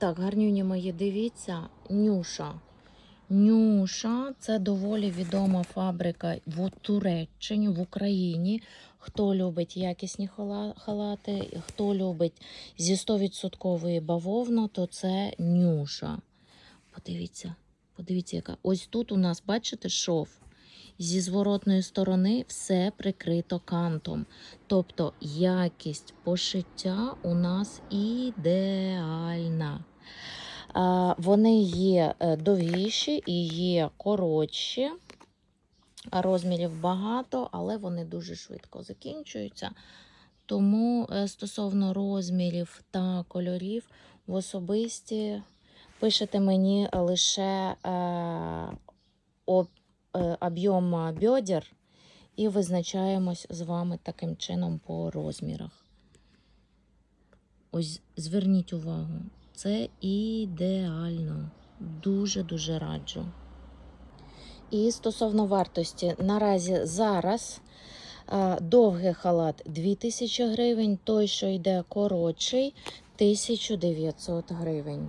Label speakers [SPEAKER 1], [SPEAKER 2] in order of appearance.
[SPEAKER 1] Так, гарнюні мої, дивіться, Нюша. Нюша це доволі відома фабрика в Туреччині, в Україні. Хто любить якісні халати, хто любить зі 100% бавовну, то це Нюша. Подивіться, подивіться, яка. Ось тут у нас, бачите, шов. Зі зворотної сторони все прикрито кантом. Тобто якість пошиття у нас ідеальна. Вони є е, довгіші і є коротші. Розмірів багато, але вони дуже швидко закінчуються. Тому е, стосовно розмірів та кольорів в особисті пишете мені лише е, об- об'єм бедер і визначаємось з вами таким чином по розмірах. Ось зверніть увагу, це ідеально. Дуже-дуже раджу. І стосовно вартості, наразі зараз е, довгий халат 2000 гривень, той, що йде коротший, 1900 гривень.